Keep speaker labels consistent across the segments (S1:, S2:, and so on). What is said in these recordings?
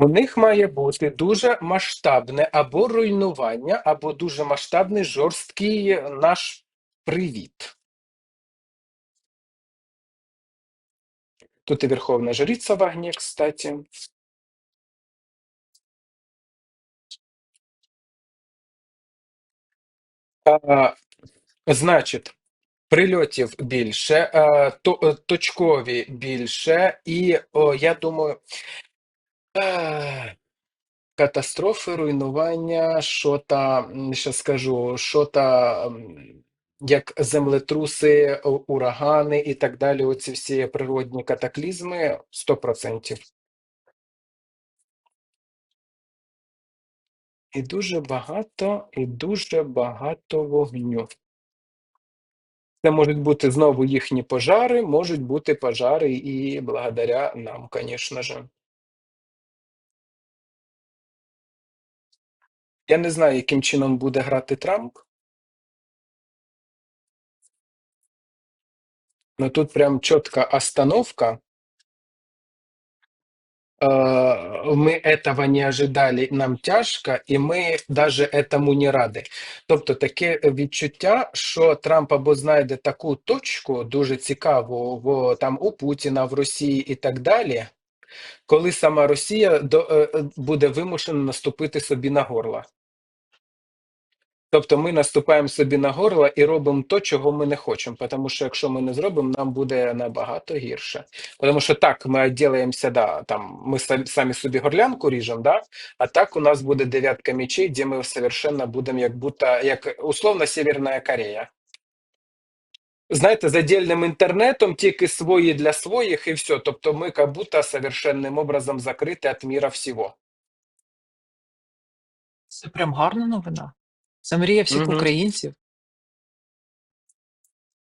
S1: У них має бути дуже масштабне або руйнування, або дуже масштабний жорсткий наш привіт. Тут и Верховная Жрица в огне, кстати. А, значить, прильотів більше, а, то, е, точкові більше, і о, я думаю, е, катастрофи, руйнування, що та, ще скажу, що та, як землетруси, урагани і так далі, оці всі природні катаклізми 100%. І дуже багато, і дуже багато вогню. Це можуть бути знову їхні пожари, можуть бути пожари і благодаря нам, звісно же. Я не знаю, яким чином буде грати Трамп. Но тут прям чітка остановка. Э, Мы этого не ожидали, нам тяжко, і ми даже этому не раді. Тобто таке відчуття, що Трамп або знайде таку точку дуже цікаву в там у Путіна, в Росії і так далі, коли сама Росія до, е, е, буде вимушена наступити собі на горло. Тобто ми наступаємо собі на горло і робимо то, чого ми не хочемо. Тому що якщо ми не зробимо, нам буде набагато гірше. Тому що так, ми відділаємося, да, там ми самі собі горлянку ріжемо, да, а так у нас буде дев'ятка мечей, де ми совершенно будемо як будто, як условно Северна Корея. Знаєте, з отдельним інтернетом, тільки свої для своїх, і все. Тобто ми як будто совершенним образом закриті від міра всього.
S2: Це прям гарна новина. Це мрія всіх
S1: Мгм.
S2: українців.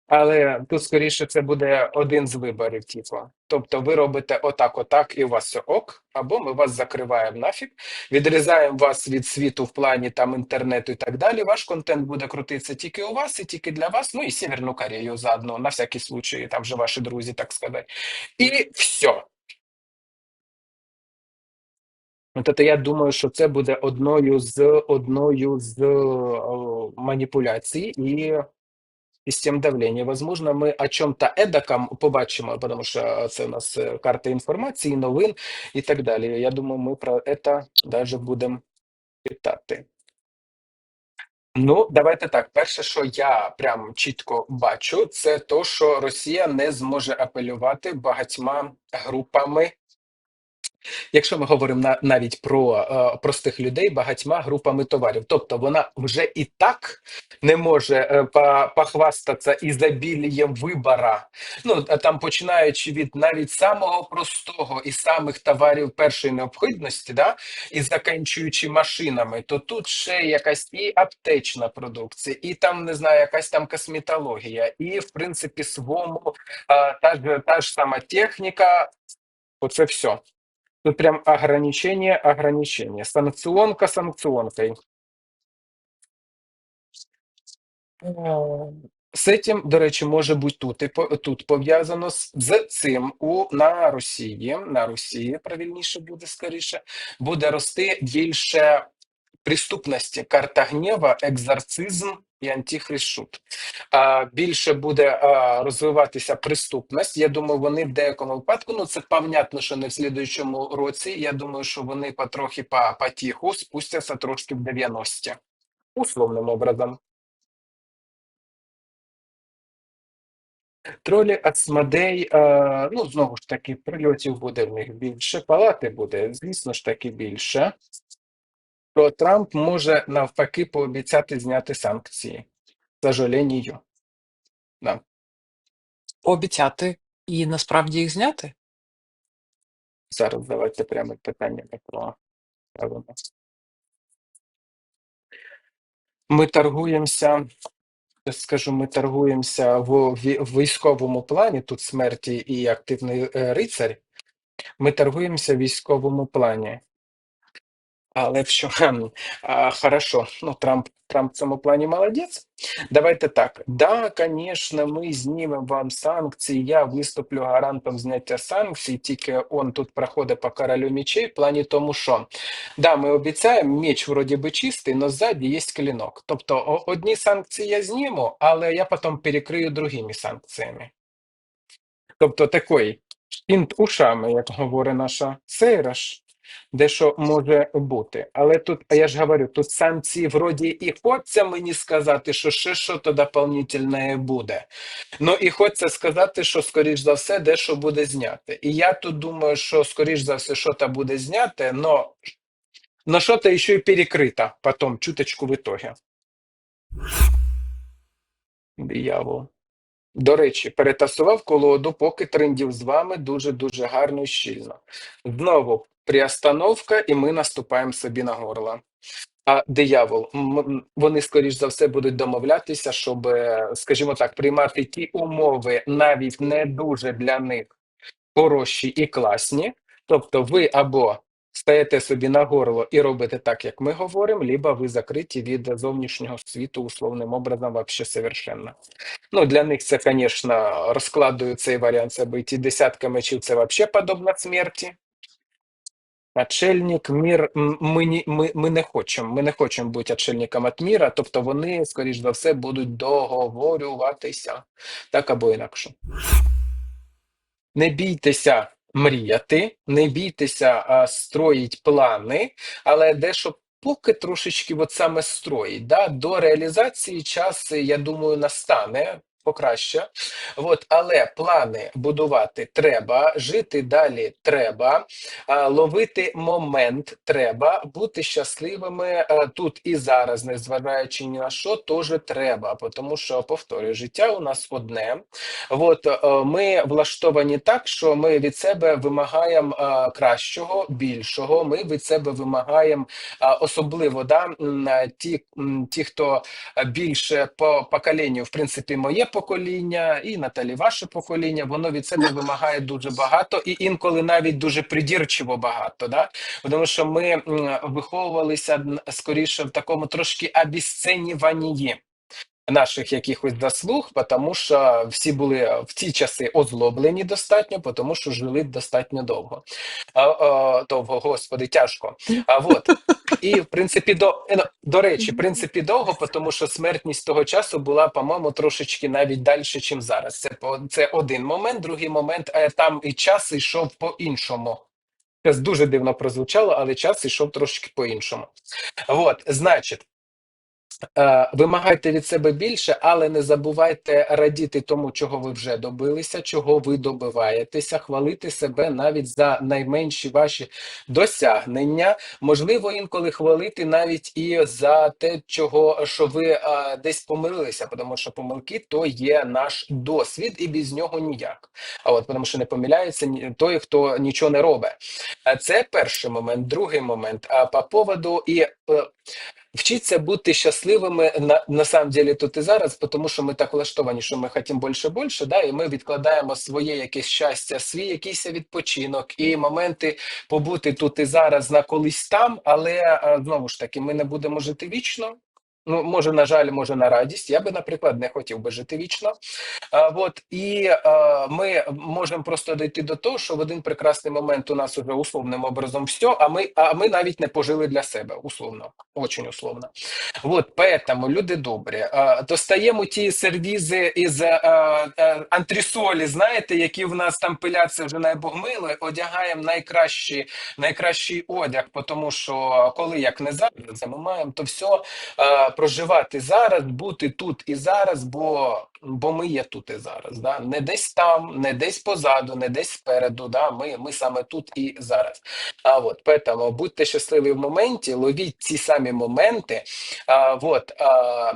S1: Але тут скоріше це буде один з виборів, типу. Тобто ви робите отак, отак, і у вас все ок, або ми вас закриваємо нафіг, відрізаємо вас від світу в плані там інтернету і так далі. Ваш контент буде крутитися тільки у вас і тільки для вас. Ну і Северну Корею заодно, на всякий случай, там вже ваші друзі, так сказати. І все. От це я думаю, що це буде одною з одною з о, маніпуляцій і систем давления. Возможно, ми о чому-то едаком побачимо, тому що це у нас е, карта інформації, новин і так далі. Я думаю, ми про це навіть будемо питати. Ну, давайте так. Перше, що я прям чітко бачу, це то, що Росія не зможе апелювати багатьма групами Якщо ми говоримо на, навіть про е, простих людей, багатьма групами товарів, тобто вона вже і так не може е, похвастатися ізобілієм вибора. Ну там починаючи від навіть самого простого і самих товарів першої необхідності, да, і закінчуючи машинами, то тут ще якась і аптечна продукція, і там не знаю, якась там косметологія, і в принципі свому е, та ж та ж сама техніка. Оце все. Тут прям ограничение, ограничение. Санкционка санкционкой. З цим, до речі, може бути тут і по- тут пов'язано з, з цим у на Росії, на Росії правильніше буде скоріше, буде рости більше приступності, карта гнєва, екзорцизм і антихрист. Більше буде розвиватися приступність. Я думаю, вони в деякому випадку, ну це понятно, що не в слідуючому році. Я думаю, що вони потрохи по потіху спустяться трошки в 90 условним образом. Тролі Ацмадей, ну знову ж таки, прильотів буде в них більше, палати буде, звісно ж таки, більше. То Трамп може навпаки пообіцяти зняти санкції. Сожалению. Да.
S2: Обіцяти і насправді їх зняти.
S1: Зараз давайте прямо питання про правильно. Ми торгуємося, я скажу, ми торгуємося в, військовому плані. Тут смерті і активний е, рицарь. Ми торгуємося в військовому плані. Але що хорошо, ну Трамп, Трамп в цьому плані молодець. Давайте так. Да, звісно, ми знімемо вам санкції. Я виступлю гарантом зняття санкцій, тільки он тут проходить по королю мечей, в плані тому, що да, ми обіцяємо, меч вроді би чистий, але ззаді є клінок. Тобто одні санкції я зніму, але я потім перекрию другими санкціями. Тобто такий інт ушами, як говорить наша Сейраш, дещо може бути. Але тут, я ж говорю, тут санкції вроді і хочеться мені сказати, що ще що то дополнительне буде. Ну і хочеться сказати, що скоріш за все дещо буде зняте. І я тут думаю, що скоріш за все, що то буде зняте, но, но що то ще й перекрито потім, чуточку в итоге. Диявол. До речі, перетасував колоду, поки трендів з вами дуже-дуже гарно і щільно. Знову приостановка, і ми наступаємо собі на горло. А диявол, вони, скоріш за все, будуть домовлятися, щоб, е, скажімо так, приймати ті умови, навіть не дуже для них хороші і класні. Тобто, ви або стаєте собі на горло і робите так, як ми говоримо, либо ви закриті від зовнішнього світу условним образом вообще совершенно. Ну, для них це, звісно, розкладую цей варіант событий. Десятка мечів це вообще подобно смерті. Отшельник, мір, ми, ні- ми, ми не хочемо. Ми не хочемо бути отшельником від міра, тобто вони, скоріш за все, будуть договорюватися так або інакше. Не бійтеся мріяти, не бійтеся а, строїть плани, але дещо поки трошечки от саме строїть. Да? До реалізації час, я думаю, настане. Покраще, от, але плани будувати треба, жити далі треба, ловити момент треба, бути щасливими тут і зараз, незважаючи ні на що, теж треба. Тому що повторюю, життя у нас одне. От е, ми влаштовані так, що ми від себе вимагаємо е, кращого, більшого. Ми від себе вимагаємо е, особливо да, е, ті, ті, хто е, більше по поколінню, в принципі, моє покоління, і Наталі, ваше покоління, воно від себе вимагає дуже багато, і інколи навіть дуже придірчиво багато. Да? Тому що ми виховувалися скоріше в такому трошки обіценюванні наших якихось заслуг, тому що всі були в ті часи озлоблені достатньо, тому що жили достатньо довго. А, а, довго, господи, тяжко. А от і в принципі, до, е, ну, до речі, в принципі, довго, тому що смертність того часу була, по-моєму, трошечки навіть далі, ніж зараз. Це це один момент. Другий момент, е, там і час йшов по-іншому. Це дуже дивно прозвучало, але час йшов трошки по-іншому. От, значить. Е, Вимагайте від себе більше, але не забувайте радіти тому, чого ви вже добилися, чого ви добиваєтеся, хвалити себе навіть за найменші ваші досягнення. Можливо, інколи хвалити навіть і за те, чого що ви е, десь помилилися, тому що помилки то є наш досвід, і без нього ніяк. А от тому, що не помиляється той, хто нічого не робить. А Це перший момент. Другий момент. А по поводу і. Вчіться бути щасливими на, на самом деле тут і зараз, тому що ми так влаштовані, що ми хочемо більше більше, да, і ми відкладаємо своє якесь щастя, свій якийсь відпочинок і моменти побути тут і зараз на колись там, але знову ж таки, ми не будемо жити вічно. Ну, може, на жаль, може на радість. Я би, наприклад, не хотів би жити вічно. А, от, і а, ми можемо просто дійти до того, що в один прекрасний момент у нас уже условним образом все, а ми, а ми навіть не пожили для себе, условно, очень условно. Вот, поэтому, люди добрі, а, достаємо ті сервізи із а, а, антресолі, знаєте, які в нас там пиляться вже найбогмили, одягаємо найкращий, найкращий одяг, тому що коли як не зараз, ми маємо то все а, проживати зараз, бути тут і зараз, бо, бо ми є тут і зараз. Да? Не десь там, не десь позаду, не десь спереду. Да? Ми, ми саме тут і зараз. А от поэтому будьте щасливі в моменті, ловіть ці самі моменти. А, вот, а,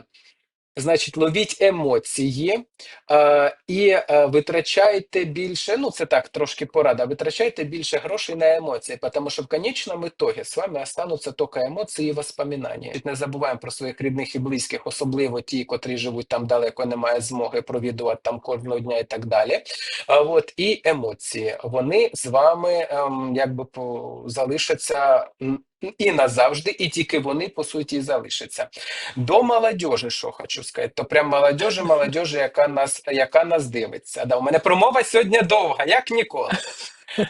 S1: значить, ловіть емоції а, і а, витрачайте більше. Ну, це так, трошки порада. Витрачайте більше грошей на емоції, тому що в конечному итоге з вами остануться тільки емоції і воспоминання. Не забуваємо про своїх рідних і близьких, особливо ті, котрі живуть там далеко, немає змоги провідувати там кожного дня і так далі. А от і емоції вони з вами ем, якби залишаться і назавжди, і тільки вони по суті залишаться. До молодежі, що хочу сказати, то прям молодежі, молодежі, яка нас, яка нас дивиться. Да, у мене промова сьогодні довга, як ніколи.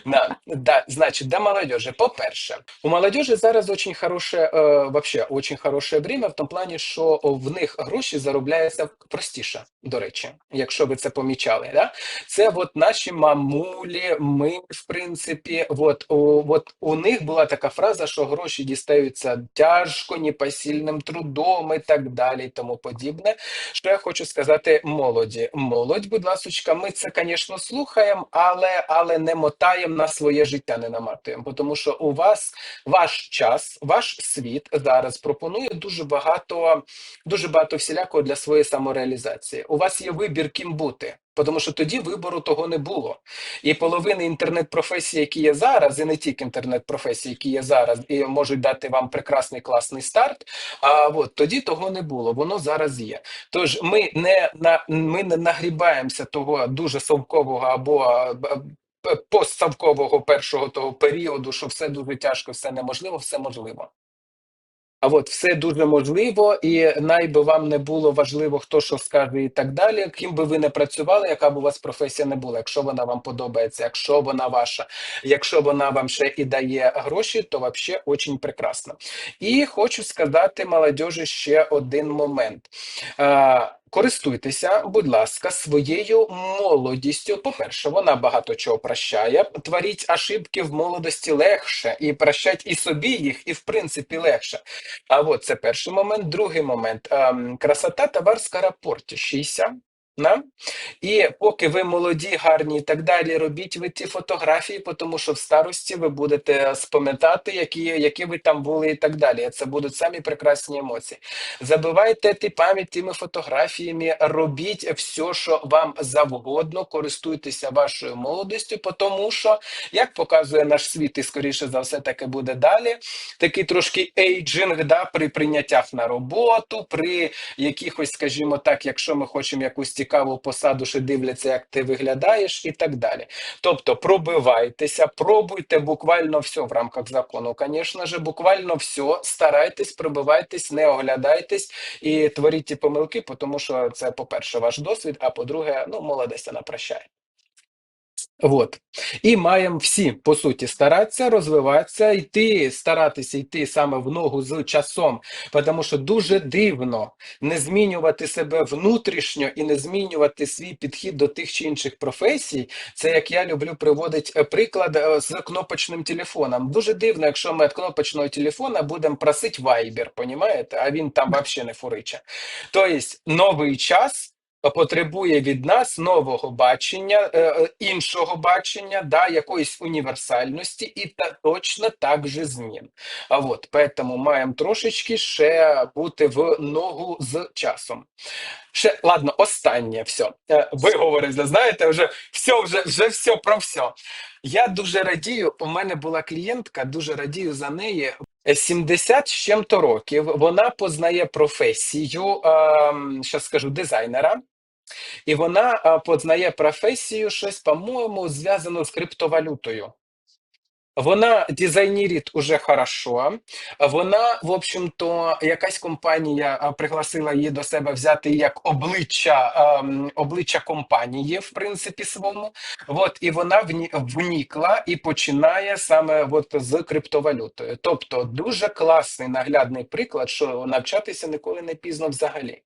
S1: Да, да, значит, до молодежи. По-перше, у молодежи зараз очень хороше, е, вообще, очень хороше время в тому плані, що в них гроші заробляються простіше, до речі, якщо ви це помічали. Да? Це от наші мамулі, ми, в принципі, от, у, от у них була така фраза, що гроші дістаються тяжко, непосильним трудом і так далі, і тому подібне. Що я хочу сказати молоді. Молодь, будь ласочка, ми це, звісно, слухаємо, але, але не мотаємо на своє життя, не наматуємо. Тому що у вас ваш час, ваш світ зараз пропонує дуже багато, дуже багато всілякого для своєї самореалізації. У вас є вибір, ким бути. Тому що тоді вибору того не було. І половини інтернет-професій, які є зараз, і не тільки інтернет-професії, які є зараз, і можуть дати вам прекрасний класний старт. А от тоді того не було. Воно зараз є. Тож ми не на ми не нагрібаємося того дуже совкового або постсавкового першого того періоду, що все дуже тяжко, все неможливо, все можливо. А от все дуже можливо, і най би вам не було важливо, хто що скаже і так далі. Ким би ви не працювали, яка б у вас професія не була, якщо вона вам подобається, якщо вона ваша, якщо вона вам ще і дає гроші, то взагалі дуже прекрасно. І хочу сказати молодежі ще один момент. Користуйтеся, будь ласка, своєю молодістю. По-перше, вона багато чого прощає. Творіть ошибки в молодості легше, і прощать і собі їх, і в принципі легше. А от це перший момент. Другий момент. Ем, красота товар скоропортящийся. На? І поки ви молоді, гарні і так далі, робіть ви ті фотографії, тому що в старості ви будете спам'ятати, які, які ви там були і так далі. Це будуть самі прекрасні емоції. Забивайте ті пам'ять тими фотографіями, робіть все, що вам завгодно, користуйтеся вашою молодістю, тому що, як показує наш світ, і скоріше за все таки буде далі, такий трошки ейджинг да, при прийняттях на роботу, при якихось, скажімо так, якщо ми хочемо якусь цікаву посаду, що дивляться, як ти виглядаєш, і так далі. Тобто пробивайтеся, пробуйте буквально все в рамках закону. Звісно ж, буквально все. Старайтесь, пробивайтесь, не оглядайтесь і творіть ті помилки, тому що це, по-перше, ваш досвід, а по-друге, ну, молодець вона прощає. Вот. І маємо всі, по суті, старатися, розвиватися, йти, старатися йти саме в ногу з часом, тому що дуже дивно не змінювати себе внутрішньо і не змінювати свій підхід до тих чи інших професій. Це як я люблю приводити приклад е, з кнопочним телефоном. Дуже дивно, якщо ми від кнопочного телефона будемо просити Viber, понімаєте? А він там взагалі не фуриче. Тобто, новий час потребує від нас нового бачення, е, е, іншого бачення, да, якоїсь універсальності, і та точно так же змін. А от поэтому маємо трошечки ще бути в ногу з часом. Ще ладно, останнє все. Е, Виговорився, знаєте, вже все, вже, вже все про все. Я дуже радію. У мене була клієнтка, дуже радію за неї. Е, 70 з чим-то років. Вона познає професію, ем, щас скажу, дизайнера. І вона познає професію щось, по-моєму, зв'язано з криптовалютою. Вона дизайнерить уже хорошо. Вона, в общем-то, якась компанія пригласила її до себе взяти як обличчя, ем, обличчя компанії, в принципі, своєму. От, і вона вні- вникла і починає саме от з криптовалютою. Тобто, дуже класний наглядний приклад, що навчатися ніколи не пізно взагалі.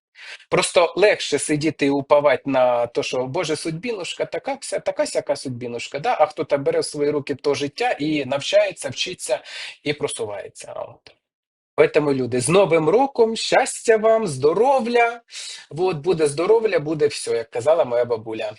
S1: Просто легше сидіти і уповати на те, що Боже, судьбінушка, така вся, така сяка судьбінушка, да? а хто-то бере в свої руки то життя і навчається, вчиться і просувається. От. Поэтому, люди, з Новим роком, щастя вам, здоров'я. Буде здоров'я, буде все, як казала моя бабуля.